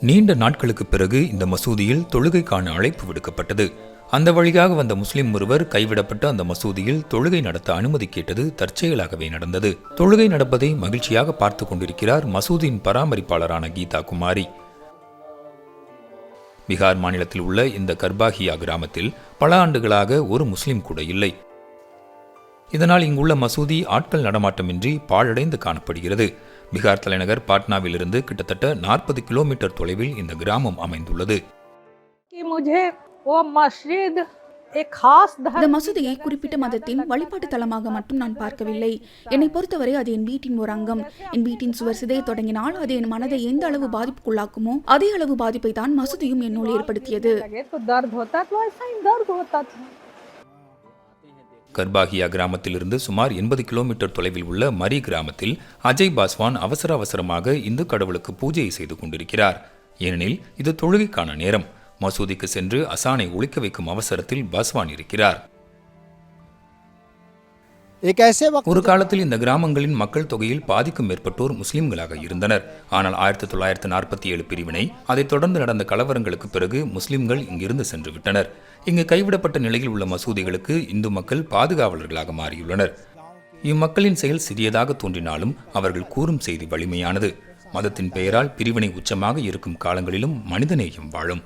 நீண்ட நாட்களுக்கு பிறகு இந்த மசூதியில் தொழுகைக்கான அழைப்பு விடுக்கப்பட்டது. அந்த வழியாக வந்த முஸ்லிம் ஒருவர் கைவிடப்பட்ட அந்த மசூதியில் தொழுகை நடத்த அனுமதி கேட்டது தற்செயலாகவே நடந்தது. தொழுகை நடப்பதை மகிழ்ச்சியாக பார்த்து கொண்டிருக்கிறார் மசூதியின் பராமரிப்பாளரான கீதா குமாரி. பீகார் மாநிலத்தில் உள்ள இந்த கர்பாகியா கிராமத்தில் பல ஆண்டுகளாக ஒரு முஸ்லிம் கூட இல்லை. இதனால் இங்குள்ள மசூதி ஆட்கள் நடமாட்டமின்றி பாழடைந்து காணப்படுகிறது. பீகார் தலைநகர் பாட்னாவிலிருந்து கிட்டத்தட்ட நாற்பது கிலோமீட்டர் தொலைவில் இந்த கிராமம் அமைந்துள்ளது. இந்த மசூதியை குறிப்பிட்ட மதத்தின் வழிபாட்டு தலமாக மட்டும் நான் பார்க்கவில்லை. என்னை பொறுத்தவரை அது என் வீட்டின் ஒரு அங்கம் என் வீட்டின் சுவர் சிதைய தொடங்கினால் அது என் மனதை எந்த அளவு பாதிப்புக்குள்ளாக்குமோ அதே அளவு பாதிப்பை தான் மசூதியும் என்னோடு ஏற்படுத்தியது. கர்பாகியா கிராமத்திலிருந்து சுமார் எண்பது கிலோமீட்டர் தொலைவில் உள்ள மரி கிராமத்தில் அஜய் பாஸ்வான் அவசர அவசரமாக இந்து கடவுளுக்கு பூஜையை செய்து கொண்டிருக்கிறார். ஏனெனில் இது தொழுகைக்கான நேரம். மசூதிக்கு சென்று அசானை ஒழிக்க வைக்கும் அவசரத்தில் பாஸ்வான் இருக்கிறார். ஒரு காலத்தில் இந்த கிராமங்களின் மக்கள் தொகையில் பாதிக்கும் மேற்பட்டோர் முஸ்லிம்களாக இருந்தனர். ஆனால் ஆயிரத்தி தொள்ளாயிரத்தி நாற்பத்தி ஏழு பிரிவினை அதைத் தொடர்ந்து நடந்த கலவரங்களுக்கு பிறகு முஸ்லிம்கள் இங்கிருந்து சென்று விட்டனர். இங்கு கைவிடப்பட்ட நிலையில் உள்ள மசூதிகளுக்கு இந்து மக்கள் பாதுகாவலர்களாக மாறியுள்ளனர். இம்மக்களின் செயல் சிறியதாக தோன்றினாலும் அவர்கள் கூறும் செய்தி வலிமையானது. மதத்தின் பெயரால் பிரிவினை உச்சமாக இருக்கும் காலங்களிலும் மனிதநேயம் வாழும்.